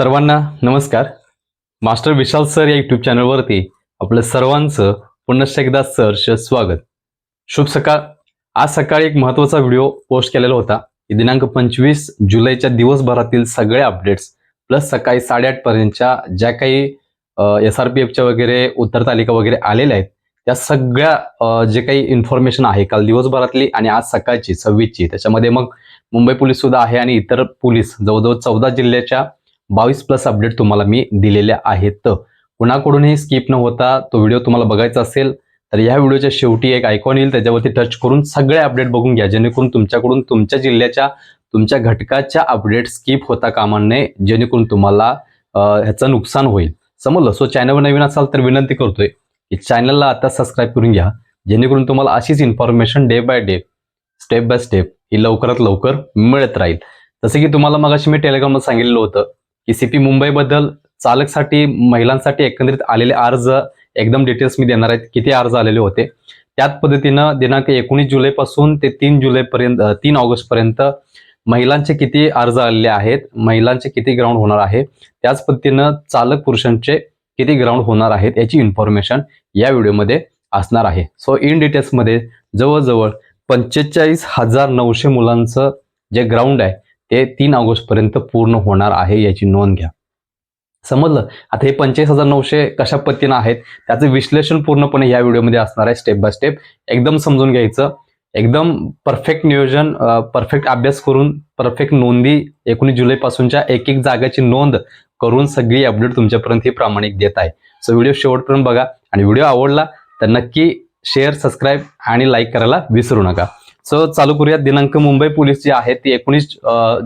सर्वांना नमस्कार. Master Vishal sir या यूट्यूब चॅनलवरती आपलं सर्वांचं पुन्हा एकदा सहर्ष स्वागत. शुभ सकाळ. आज सकाळी एक महत्त्वाचा व्हिडिओ पोस्ट केलेला होता. दिनांक पंचवीस जुलैच्या दिवसभरातील सगळे अपडेट्स प्लस सकाळी साडेआठ पर्यंतच्या ज्या काही एस आर पी एफच्या वगैरे उत्तर तालिका वगैरे आलेल्या आहेत त्या सगळ्या जे काही इन्फॉर्मेशन आहे काल दिवसभरातली आणि आज सकाळची सव्वीसची. त्याच्यामध्ये मग मुंबई पोलीस सुद्धा आहे आणि इतर पोलीस जवळजवळ चौदा जिल्ह्याच्या बावीस प्लस अपडेट तुम्हाला मी दिलेल्या आहेत. कुणाकडूनही स्किप न होता तो व्हिडिओ तुम्हाला बघायचा असेल तर या व्हिडिओच्या शेवटी एक आयकॉन येईल त्याच्यावरती टच करून सगळे अपडेट बघून घ्या जेणेकरून तुमच्याकडून तुमच्या जिल्ह्याच्या तुमच्या घटकाच्या अपडेट स्किप होता कामा नये जेणेकरून तुम्हाला ह्याचं नुकसान होईल. समजलं? सो चॅनलवर नवीन असाल तर विनंती करतोय की चॅनलला आता सबस्क्राईब करून घ्या जेणेकरून तुम्हाला अशीच information day by day step by step ही लवकरात लवकर मिळत राहील. जसं की तुम्हाला मगाशी मी टेलिग्राममध्ये सांगितलेलं होतं की सीपी मुंबईबद्दल चालकसाठी महिलांसाठी एकंदरीत आलेले अर्ज एकदम डिटेल्स मी देणार आहेत किती अर्ज आलेले होते. त्याच पद्धतीनं दिनांक एकोणीस जुलैपासून ते तीन जुलैपर्यंत तीन ऑगस्टपर्यंत महिलांचे किती अर्ज आलेले आहेत महिलांचे किती ग्राउंड होणार आहे त्याच पद्धतीनं चालक पुरुषांचे किती ग्राउंड होणार आहेत याची इन्फॉर्मेशन या व्हिडिओमध्ये असणार आहे. सो इन डिटेल्समध्ये जवळजवळ पंचेचाळीस हजार नऊशे मुलांचं जे ग्राउंड आहे ते तीन ऑगस्टपर्यंत पूर्ण होणार आहे याची नोंद घ्या. समजलं? आता हे पंचेचाळीस हजार नऊशे कशा पद्धतीनं आहेत त्याचं विश्लेषण पूर्णपणे या व्हिडिओमध्ये असणार आहे स्टेप बाय स्टेप एकदम समजून घ्यायचं. एकदम परफेक्ट नियोजन परफेक्ट अभ्यास करून परफेक्ट नोंदी एकोणीस जुलैपासूनच्या एक एक जागाची नोंद करून सगळी अपडेट तुमच्यापर्यंत ही प्रामाणिक देत आहे. सो व्हिडिओ शेवटपर्यंत बघा. आणि व्हिडिओ आवडला तर नक्की शेअर सबस्क्राईब आणि लाईक करायला विसरू नका. सो चालू करूया दिनांक मुंबई पोलीस जी आहे ती एकोणीस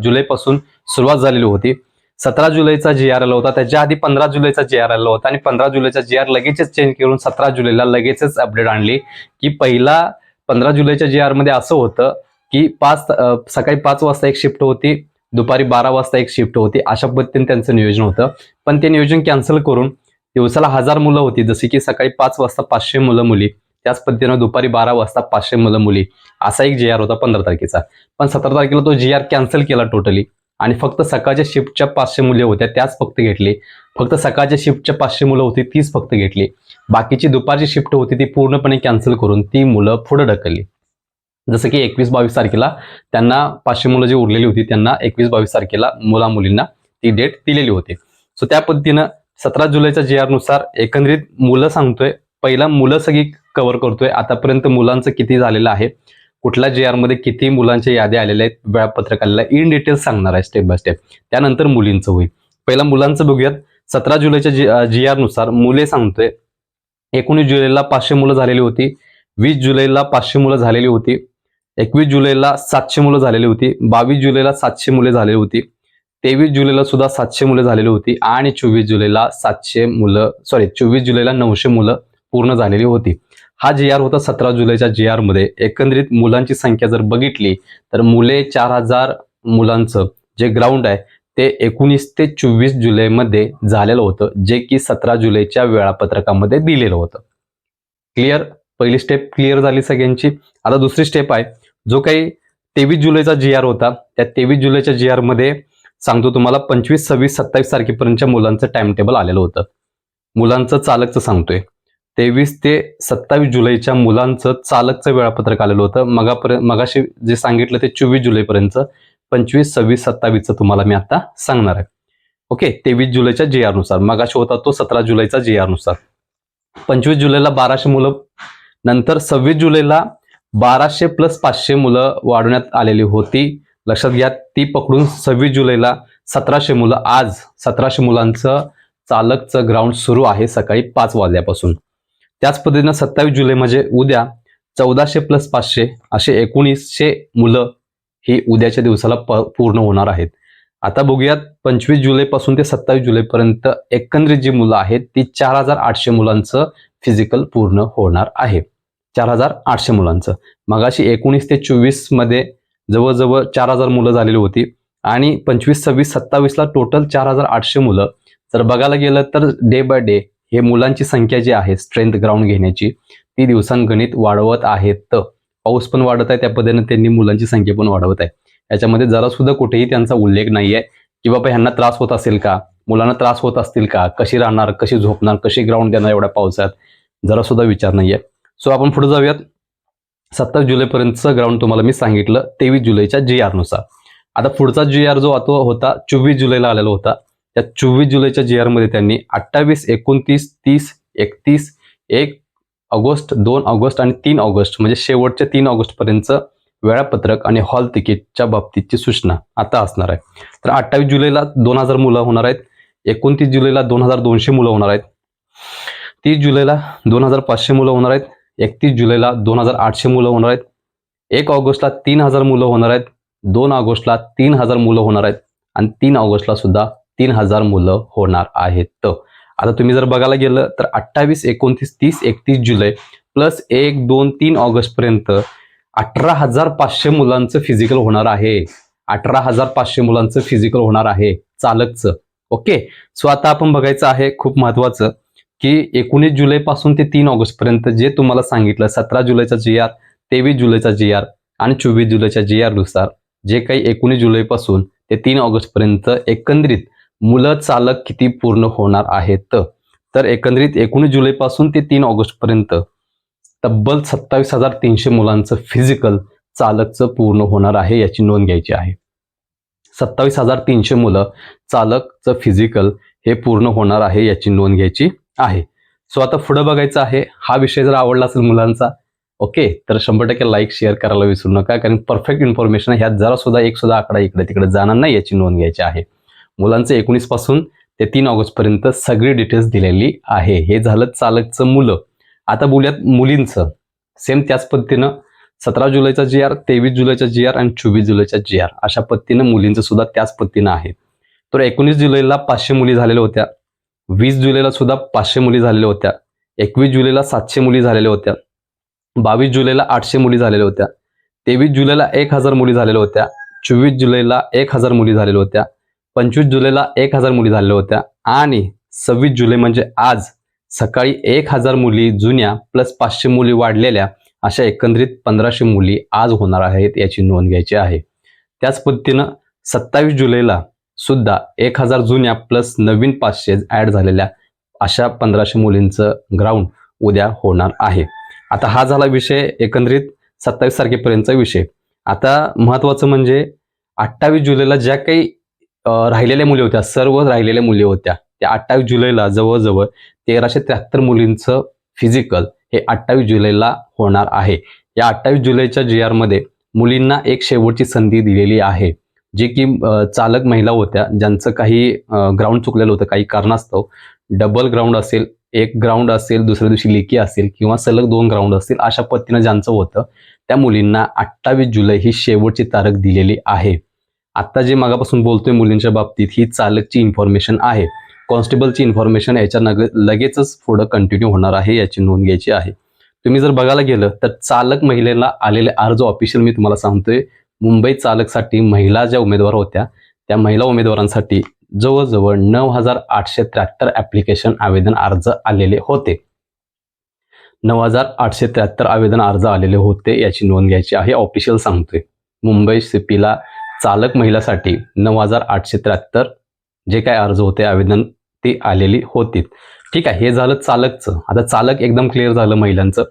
जुलैपासून सुरुवात झालेली होती. सतरा जुलैचा जी आर आला होता. त्याच्या आधी पंधरा जुलैचा जी आर आला होता आणि पंधरा जुलैचा जी आर लगेचच चेंज करून सतरा जुलैला लगेचच अपडेट आणली. की पहिला पंधरा जुलैच्या जी आरमध्ये असं होतं की पाच सकाळी पाच वाजता एक शिफ्ट होती. दुपारी बारा वाजता एक शिफ्ट होती. अशा पद्धतीने त्यांचं नियोजन होतं. पण ते नियोजन कॅन्सल करून दिवसाला हजार मुलं होती. जसे की सकाळी पाच वाजता पाचशे मुलं मुली. त्याच पद्धतीनं दुपारी बारा वाजता पाचशे मुलं मुली. असा एक जी आर होता पंधरा तारखेचा. पण सतरा तारखेला तो जी आर कॅन्सल केला टोटली आणि फक्त सकाळच्या शिफ्टच्या पाचशे मुले होत्या त्याच फक्त घेतली. फक्त सकाळच्या शिफ्टच्या पाचशे मुलं होती तीच फक्त घेतली. बाकीची दुपारची शिफ्ट होती ती पूर्णपणे कॅन्सल करून ती मुलं पुढे ढकलली. जसं की एकवीस बावीस तारखेला त्यांना पाचशे मुलं जी उरलेली होती त्यांना एकवीस बावीस तारखेला मुला मुलींना ती डेट दिलेली होती. सो त्या पद्धतीनं सतरा जुलैच्या जी आरनुसार एकंदरीत मुलं सांगतोय पहिला मुलं सगळी कव्हर करतोय. आतापर्यंत मुलांचं किती झालेलं आहे? कुठल्या जी आरमध्ये किती मुलांच्या याद्या आलेल्या आहेत? वेळापत्रक इन डिटेल्स सांगणार आहे स्टेप बाय स्टेप त्यानंतर मुलींचं होईल. पहिला मुलांचं बघूयात. सतरा जुलैच्या जी जी आरनुसार मुले सांगतोय एकोणीस जुलैला पाचशे मुलं झालेली होती. वीस जुलैला पाचशे मुलं झालेली होती. एकवीस जुलैला सातशे मुलं झालेली होती. बावीस जुलैला सातशे मुले झालेली होती. तेवीस जुलैला सुद्धा सातशे मुलं झालेली होती आणि चोवीस जुलैला सातशे मुलं सॉरी चोवीस जुलैला नऊशे मुलं पूर्ण झालेली होती. हा जी आर होता सतरा जुलैच्या जी आरमध्ये. एकंदरीत मुलांची संख्या जर बघितली तर मुले चार हजार मुलांचं जे ग्राउंड आहे ते एकोणीस ते चोवीस जुलैमध्ये झालेलं होतं जे की सतरा जुलैच्या वेळापत्रकामध्ये दिलेलं होतं. क्लिअर पहिली स्टेप क्लिअर झाली सगळ्यांची. आता दुसरी स्टेप आहे जो काही तेवीस जुलैचा जी आर होता त्या तेवीस जुलैच्या जी आरमध्ये सांगतो तुम्हाला पंचवीस सव्वीस सत्तावीस तारखेपर्यंतच्या मुलांचं टाइम टेबल आलेलं होतं. मुलांचं चालकचं सांगतोय. तेवीस ते सत्तावीस जुलैच्या मुलांचं चालकचं वेळापत्रक आलेलं होतं. मगापर्यंत मगाशी जे सांगितलं ते चोवीस जुलैपर्यंत. पंचवीस सव्वीस सत्तावीसचं तुम्हाला मी आता सांगणार आहे. ओके तेवीस जुलैच्या जे आरनुसार. मगाशी होता तो सतरा जुलैचा जे आरनुसार. पंचवीस जुलैला बाराशे मुलं नंतर सव्वीस जुलैला बाराशे प्लस पाचशे मुलं वाढवण्यात आलेली होती. लक्षात घ्या ती पकडून सव्वीस जुलैला सतराशे मुलं आज सतराशे मुलांचं चालकचं ग्राउंड सुरू आहे सकाळी पाच वाजल्यापासून. त्याच पद्धतीनं सत्तावीस जुलै म्हणजे उद्या चौदाशे प्लस पाचशे असे एकोणीसशे मुलं ही उद्याच्या दिवसाला प पूर्ण होणार आहेत. आता बघूयात पंचवीस जुलैपासून ते सत्तावीस जुलैपर्यंत एकंदरीत जी मुलं आहेत ती चार हजार आठशे मुलांचं फिजिकल पूर्ण होणार आहे. चार हजार आठशे मुलांचं. मगाशी एकोणीस ते चोवीसमध्ये जवळजवळ चार हजार मुलं झालेली होती आणि पंचवीस सव्वीस सत्तावीसला टोटल चार हजार आठशे मुलं. जर बघायला गेलं तर डे बाय डे हे मुलांची संख्या जी आहे स्ट्रेंथ ग्राउंड घेण्याची ती दिवसांगणित वाढवत आहेत. पाऊस पण वाढत आहे त्या पद्धतीने त्यांनी मुलांची संख्या पण वाढवत आहे. याच्यामध्ये जरा सुद्धा कुठेही त्यांचा उल्लेख नाहीये. की बाबा ह्यांना त्रास होत असेल का? मुलांना त्रास होत असतील का? कशी राहणार? कशी झोपणार? कशी ग्राउंड देणार एवढ्या पावसात? जरा सुद्धा विचार नाहीये. सो आपण पुढे जाऊयात. सत्तावीस जुलैपर्यंतचं ग्राउंड तुम्हाला मी सांगितलं तेवीस जुलैच्या जी नुसार. आता पुढचा जी आर जो आता होता चोवीस जुलैला आलेला होता. या चोवीस जुलैच्या जी मध्ये त्यांनी अठ्ठावीस एकोणतीस तीस एकतीस एक ऑगस्ट दोन ऑगस्ट आणि तीन ऑगस्ट म्हणजे शेवटच्या तीन ऑगस्टपर्यंत वेळापत्रक आणि हॉल तिकीटच्या बाबतीतची सूचना आता असणार आहे. तर अठ्ठावीस जुलैला दोन हजार मुलं होणार आहेत एकोणतीस जुलैला दोन हजार दोनशे मुलं होणार आहेत तीस जुलैला दोन हजार पाचशे मुलं होणार आहेत एकतीस जुलैला दोन हजार आठशे मुलं होणार आहेत एक ऑगस्टला तीन हजार मुलं होणार आहेत दोन ऑगस्टला तीन हजार मुलं होणार आहेत आणि तीन ऑगस्टला सुद्धा तीन हजार मुलं होणार आहेत. आता तुम्ही जर बघायला गेलं तर अठ्ठावीस एकोणतीस तीस एकतीस जुलै प्लस एक दोन तीन ऑगस्ट पर्यंत अठरा हजार पाचशे मुलांचं फिजिकल होणार आहे. अठरा हजार पाचशे मुलांचं फिजिकल होणार आहे चालकचं. ओके सो आता आपण बघायचं आहे खूप महत्वाचं की एकोणीस जुलै पासून ते तीन ऑगस्ट पर्यंत जे तुम्हाला सांगितलं सतरा जुलैचा जी आर तेवीस जुलैचा जी आर आणि चोवीस जुलैच्या जी आरनुसार जे काही एकोणीस जुलैपासून ते तीन ऑगस्ट पर्यंत एकंदरीत मुलं चालक किती पूर्ण होणार आहेत? तर एकंदरीत एकोणीस जुलैपासून ते तीन ऑगस्टपर्यंत तब्बल सत्तावीस हजार तीनशे मुलांचं फिजिकल चालकचं पूर्ण होणार आहे याची नोंद घ्यायची आहे. सत्तावीस हजार तीनशे मुलं चालकचं फिजिकल हे पूर्ण होणार आहे याची नोंद घ्यायची आहे. सो आता पुढं बघायचं आहे. हा विषय जर आवडला असेल मुलांचा ओके तर शंभर टक्के लाईक शेअर करायला विसरू नका कारण परफेक्ट इन्फॉर्मेशन ह्यात जरा सुद्धा एक सुद्धा आकडा इकडे तिकडे जाणार नाही याची नोंद घ्यायची आहे. मुलांचं एकोणीसपासून ते तीन ऑगस्टपर्यंत सगळी डिटेल्स दिलेली आहे. हे झालं चालकचं मुलं. आता बोलूयात मुलींचं. सेम त्याच पद्धतीनं सतरा जुलैचा जी आर तेवीस जुलैचा जी आर आणि चोवीस जुलैचा जी आर अशा पद्धतीनं मुलींचं सुद्धा त्याच पद्धतीनं आहे. तर एकोणीस जुलैला पाचशे मुली झालेल्या होत्या. वीस जुलैला सुद्धा पाचशे मुली झालेल्या होत्या. एकवीस जुलैला सातशे मुली झालेल्या होत्या. बावीस जुलैला आठशे मुली झालेल्या होत्या. तेवीस जुलैला एक हजार मुली झालेल्या होत्या. चोवीस जुलैला एक हजार मुली झालेल्या होत्या. पंचवीस जुलैला एक हजार मुली झालेल्या होत्या. आणि सव्वीस जुलै म्हणजे आज सकाळी एक हजार मुली जुन्या प्लस पाचशे मुली वाढलेल्या अशा एकंदरीत पंधराशे मुली आज होणार आहेत याची नोंद घ्यायची आहे. त्याच पद्धतीनं सत्तावीस जुलैला सुद्धा एक हजार जुन्या प्लस नवीन पाचशे ॲड झालेल्या अशा पंधराशे मुलींचं ग्राउंड उद्या होणार आहे. आता हा झाला विषय एकंदरीत सत्तावीस तारखेपर्यंतचा विषय. आता महत्वाचं म्हणजे अठ्ठावीस जुलैला ज्या काही राहिलेल्या मुली होत्या. सर्व राहिलेल्या मुली होत्या. त्या अठ्ठावीस जुलैला जवळजवळ तेराशे त्र्याहत्तर मुलींचं फिजिकल हे अठ्ठावीस जुलैला होणार आहे. या अठ्ठावीस जुलैच्या जी आरमध्ये मुलींना एक शेवटची संधी दिलेली आहे. जे की चालक महिला होत्या. ज्यांचं काही ग्राउंड चुकलेलं होतं. काही कारणास्तव डबल ग्राउंड असेल एक ग्राउंड असेल दुसऱ्या दिवशी लेखी असेल किंवा सलग दोन ग्राउंड असतील अशा पद्धतीनं ज्यांचं होतं त्या मुलींना अठ्ठावीस जुलै ही शेवटची तारीख दिलेली आहे. आत्ता जे मागापासून बोलतोय मुलींच्या बाबतीत ही चालकची इन्फॉर्मेशन आहे. कॉन्स्टेबलची इन्फॉर्मेशन याच्या नग लगेचच पुढं कंटिन्यू होणार आहे याची नोंद घ्यायची आहे. तुम्ही जर बघायला गेलं तर चालक महिलेला आलेले अर्ज ऑफिशियल मी तुम्हाला सांगतोय मुंबई चालकसाठी महिला ज्या उमेदवार होत्या त्या महिला उमेदवारांसाठी जवळजवळ नऊ हजार आठशे त्र्याहत्तर ऍप्लिकेशन आवेदन अर्ज आलेले होते. नऊ हजार आठशे त्र्याहत्तर आवेदन अर्ज आलेले होते याची नोंद घ्यायची आहे ऑफिशियल सांगतोय. मुंबई सिपीला चालक महिलासाठी नऊ हजार आठशे त्र्याहत्तर जे काय अर्ज होते आवेदन ते आलेली होती ठीक आहे हे झालं चालकचं. आता चालक एकदम क्लिअर झालं महिलांचं.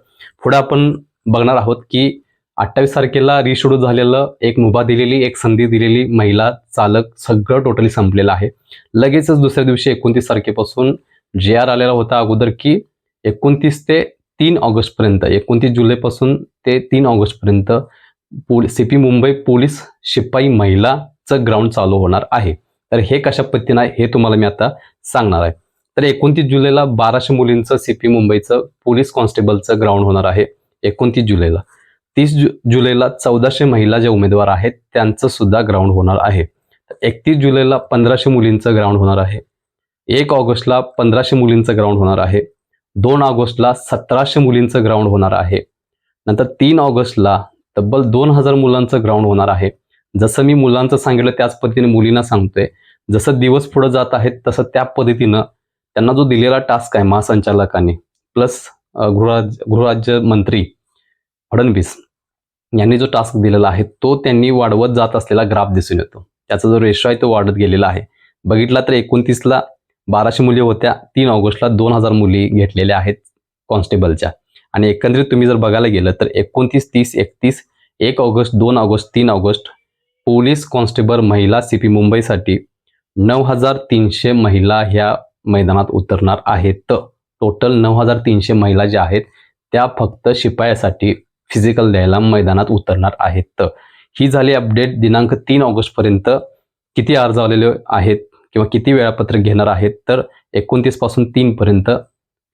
पुढे आपण बघणार आहोत की अठ्ठावीस तारखेला रिशेड्यूल झालेलं एक मुभा दिलेली एक संधी दिलेली महिला चालक सगळं टोटली संपलेलं आहे. लगेचच दुसऱ्या दिवशी एकोणतीस तारखेपासून जे आर आलेला होता अगोदर की एकोणतीस ते तीन ऑगस्टपर्यंत एकोणतीस जुलैपासून ते तीन ऑगस्टपर्यंत पोल सी पी मुंबई पोलीस शिपाई महिलाचं ग्राउंड चालू होणार आहे. तर हे कशा पद्धतीनं आहे हे तुम्हाला मी आता सांगणार आहे. तर एकोणतीस जुलैला बाराशे मुलींचं सी पी मुंबईचं पोलीस कॉन्स्टेबलचं ग्राउंड होणार आहे एकोणतीस जुलैला. तीस जु जुलैला चौदाशे महिला ज्या उमेदवार आहेत त्यांचं सुद्धा ग्राउंड होणार आहे. एकतीस जुलैला पंधराशे मुलींचं ग्राउंड होणार आहे. एक ऑगस्टला पंधराशे मुलींचं ग्राउंड होणार आहे. दोन ऑगस्टला सतराशे मुलींचं ग्राउंड होणार आहे. नंतर तीन ऑगस्टला तब्बल दोन हजार मुलांचं ग्राउंड होणार आहे. जसं मी मुलांचं सांगितलं त्याच पद्धतीने मुलींना सांगतोय. जसं दिवस पुढे जात आहेत तसं त्या पद्धतीनं त्यांना जो दिलेला टास्क आहे महासंचालकांनी प्लस गृहराज गृहराज्य मंत्री फडणवीस यांनी जो टास्क दिलेला आहे तो त्यांनी वाढवत जात असलेला ग्राफ दिसून येतो. त्याचा जो रेशो आहे तो वाढत गेलेला आहे. बघितला तर एकोणतीसला बाराशे मुली होत्या तीन ऑगस्टला दोन हजार मुली घेतलेल्या आहेत कॉन्स्टेबलच्या आणि एकंदरीत तुम्ही जर बघायला गेलं तर एकोणतीस तीस एकतीस एक ऑगस्ट दोन ऑगस्ट तीन ऑगस्ट पोलीस कॉन्स्टेबल महिला सी पी मुंबईसाठी नऊ हजार तीनशे महिला ह्या मैदानात उतरणार आहेत. टोटल नऊ हजार तीनशे महिला ज्या आहेत त्या फक्त शिपायासाठी फिजिकल द्यायला मैदानात उतरणार आहेत. ही झाली अपडेट दिनांक तीन ऑगस्टपर्यंत. किती अर्ज आलेले आहेत किंवा किती वेळापत्रक घेणार आहेत तर एकोणतीसपासून तीनपर्यंत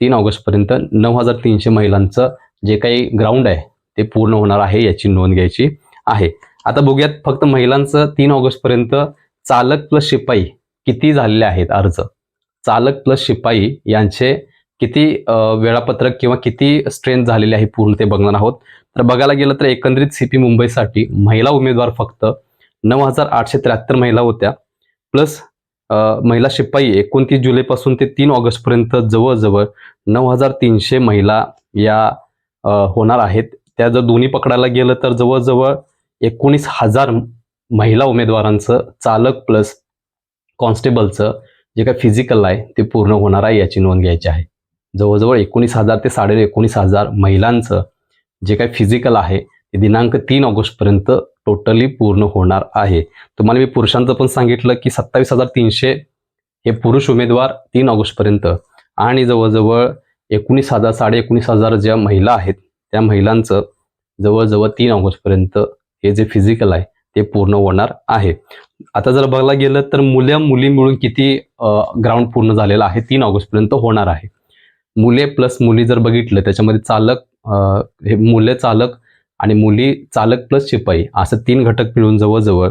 तीन पर्यंत ऑगस्टपर्यंत नऊ हजार तीनशे महिलांचं जे काही ग्राउंड आहे ते पूर्ण होणार आहे याची नोंद घ्यायची आहे. आता बघूयात फक्त महिलांचं तीन ऑगस्टपर्यंत चालक प्लस शिपाई किती झालेले आहेत अर्ज? चालक प्लस शिपाई यांचे किती वेळापत्रक किंवा किती स्ट्रेंथ झालेले आहे पूर्ण ते बघणार आहोत. तर बघायला गेलं तर एकंदरीत सी पी मुंबईसाठी महिला उमेदवार फक्त नऊ हजार आठशे त्र्याहत्तर महिला होत्या प्लस महिला शिपाई एकोणतीस जुलैपासून ते तीन ऑगस्टपर्यंत जवळजवळ नऊ हजार तीनशे महिला या होणार आहेत. त्या जर दोन्ही पकडायला गेलं तर जवळजवळ एकोणीस हजार महिला उमेदवारांचं चालक प्लस कॉन्स्टेबलचं जे काही फिजिकल आहे ते पूर्ण होणार आहे याची नोंद घ्यायची आहे. जवळजवळ एकोणीस हजार ते साडे एकोणीस हजार महिलांचं जे काही फिजिकल आहे ते दिनांक तीन ऑगस्टपर्यंत टोटली पूर्ण होणार आहे. तुम्हाला मी पुरुषांचं पण सांगितलं की सत्तावीस हजार तीनशे हे पुरुष उमेदवार तीन ऑगस्टपर्यंत. आणि जवळजवळ एकोणीस हजार साडे एकोणीस हजार ज्या महिला आहेत त्या महिलांचं जवळजवळ तीन ऑगस्टपर्यंत हे जे फिजिकल आहे ते पूर्ण होणार आहे. आता जर बघायला गेलं तर मुल्या मुली मिळून किती ग्राउंड पूर्ण झालेलं आहे तीन ऑगस्टपर्यंत होणार आहे. मुले प्लस मुली जर बघितलं त्याच्यामध्ये चालक हे मुले चालक आणि मुली चालक प्लस शिपाई असं तीन घटक मिळून जवळजवळ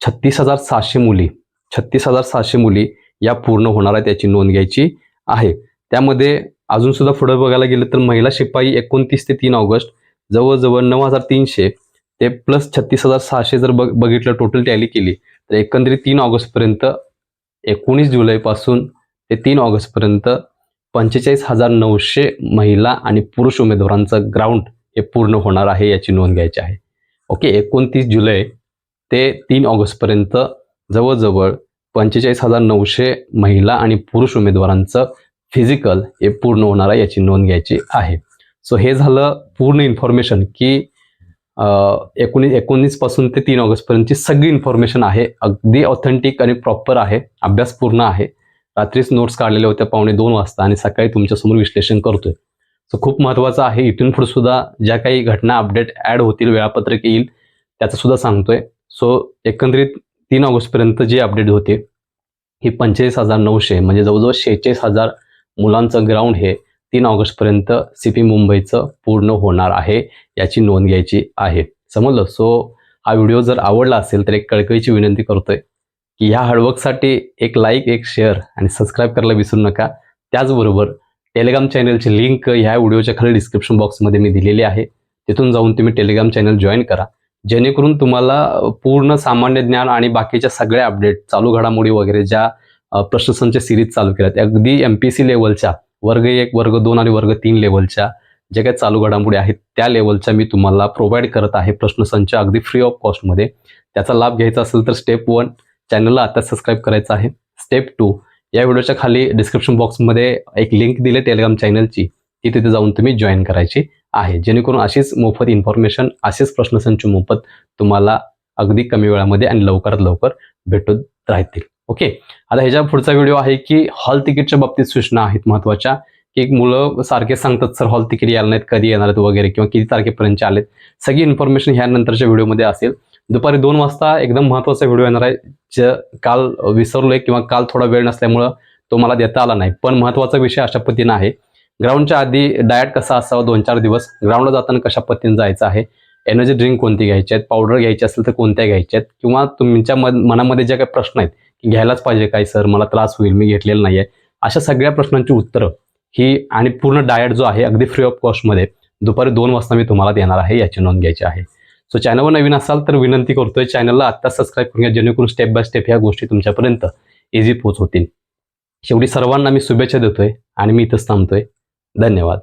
छत्तीस हजार सहाशे मुली छत्तीस हजार सहाशे मुली या पूर्ण होणार आहेत याची नोंद घ्यायची आहे. त्यामध्ये अजून सुद्धा पुढे बघायला गेलं तर महिला शिपाई एकोणतीस ते तीन ऑगस्ट जवळजवळ नऊ हजार तीनशे ते प्लस छत्तीस हजार सहाशे जर बघ बघितलं टोटल टॅली केली तर एकंदरीत तीन ऑगस्टपर्यंत एकोणीस जुलैपासून ते तीन ऑगस्टपर्यंत पंचेचाळीस हजार नऊशे महिला आणि पुरुष उमेदवारांचं ग्राउंड हे पूर्ण होणार आहे याची नोंद घ्यायची आहे. ओके एकोणतीस जुलै ते तीन ऑगस्टपर्यंत जवळजवळ पंचेचाळीस हजार नऊशे महिला आणि पुरुष उमेदवारांचं फिजिकल हे पूर्ण होणार आहे याची नोंद घ्यायची आहे. सो हे झालं पूर्ण इन्फॉर्मेशन की एकोणीस एकोणीसपासून ते तीन ऑगस्टपर्यंतची सगळी इन्फॉर्मेशन आहे. अगदी ऑथेंटिक आणि प्रॉपर आहे. अभ्यास पूर्ण आहे. रात्रीच नोट्स काढलेल्या होत्या पावणे दोन वाजता आणि सकाळी तुमच्यासमोर विश्लेषण करतोय. सो खूप महत्त्वाचं आहे इथून पुढे सुद्धा ज्या काही घटना अपडेट ॲड होतील वेळापत्रक येईल त्याचं सुद्धा सांगतोय. सो एकंदरीत तीन ऑगस्टपर्यंत जी अपडेट होते ही पंचेचाळीस हजार नऊशे म्हणजे जवळजवळ शेहेचाळीस हजार मुलांचं ग्राउंड हे तीन ऑगस्टपर्यंत सी पी मुंबईचं पूर्ण होणार आहे याची नोंद घ्यायची आहे. समजलं? सो हा व्हिडिओ जर आवडला असेल तर एक कळकळीची विनंती करतोय की ह्या हार्डवर्कसाठी एक लाईक एक शेअर आणि सबस्क्राईब करायला विसरू नका. त्याचबरोबर टेलिग्राम चॅनलची लिंक ह्या व्हिडिओच्या खाली डिस्क्रिप्शन बॉक्समध्ये मी दिलेली आहे. तिथून जाऊन तुम्ही टेलिग्राम चॅनल जॉईन करा. जेणेकरून तुम्हाला पूर्ण सामान्य ज्ञान आणि बाकीच्या सगळ्या अपडेट चालू घडामोडी वगैरे ज्या प्रश्नसंच सिरीज चालू केल्यात. अगदी एम पी सी लेवलच्या वर्ग एक वर्ग दोन आणि वर्ग तीन लेवलच्या जे काही चालू घडामोडी आहेत त्या लेवलच्या मी तुम्हाला प्रोव्हाइड करत आहे प्रश्नसंच अगदी फ्री ऑफ कॉस्टमध्ये त्याचा लाभ घ्यायचा असेल तर स्टेप वन चॅनलला आता सबस्क्राईब करायचं आहे. स्टेप टू या व्हिडिओच्या खाली डिस्क्रिप्शन बॉक्समध्ये एक लिंक दिली टेलिग्राम चॅनलची की तिथे जाऊन तुम्ही जॉईन करायची आहे. जेणेकरून अशीच मोफत इन्फॉर्मेशन असेच प्रश्नसंच मोफत तुम्हाला अगदी कमी वेळामध्ये आणि लवकरात लवकर भेटत राहतील. ओके आता ह्याच्या पुढचा व्हिडिओ आहे की हॉल तिकीटच्या बाबतीत सूचना आहेत महत्त्वाच्या की मुलं सारखे सांगतात सर हॉल तिकीट यायला नाहीत कधी येणार आहेत वगैरे किंवा किती तारखेपर्यंत आलेत? सगळी इन्फॉर्मेशन ह्या नंतरच्या व्हिडिओमध्ये असेल. दुपारी दोन वाजता एकदम महत्त्वाचा व्हिडिओ येणार आहे जे काल विसरलोय किंवा काल थोडा वेळ नसल्यामुळं तो मला देता आला नाही. पण महत्त्वाचा विषय अशा पद्धतीनं आहे. ग्राउंडच्या आधी डाएट कसा असावा दोन चार दिवस ग्राउंडला जाताना कशा पद्धतीने जायचं आहे एनर्जी ड्रिंक कोणती घ्यायची आहेत पावडर घ्यायची असेल तर कोणत्या घ्यायच्या आहेत किंवा तुमच्या मन- मनामध्ये ज्या काही प्रश्न आहेत की घ्यायलाच पाहिजे काय सर मला त्रास होईल मी घेतलेलं नाही आहे अशा सगळ्या प्रश्नांची उत्तरं ही आणि पूर्ण डाएट जो आहे अगदी फ्री ऑफ कॉस्टमध्ये दुपारी दोन वाजता मी तुम्हाला देणार आहे याची नोंद घ्यायची आहे. सो चॅनलवर नवीन असाल तर विनंती करतोय चॅनलला आत्ता सबस्क्राईब करून घ्या जेणेकरून स्टेप बाय स्टेप ह्या गोष्टी तुमच्यापर्यंत इझी पोच होतील शेवटी सर्वांना मी शुभेच्छा देतोय आणि मी इथंच थांबतोय. धन्यवाद.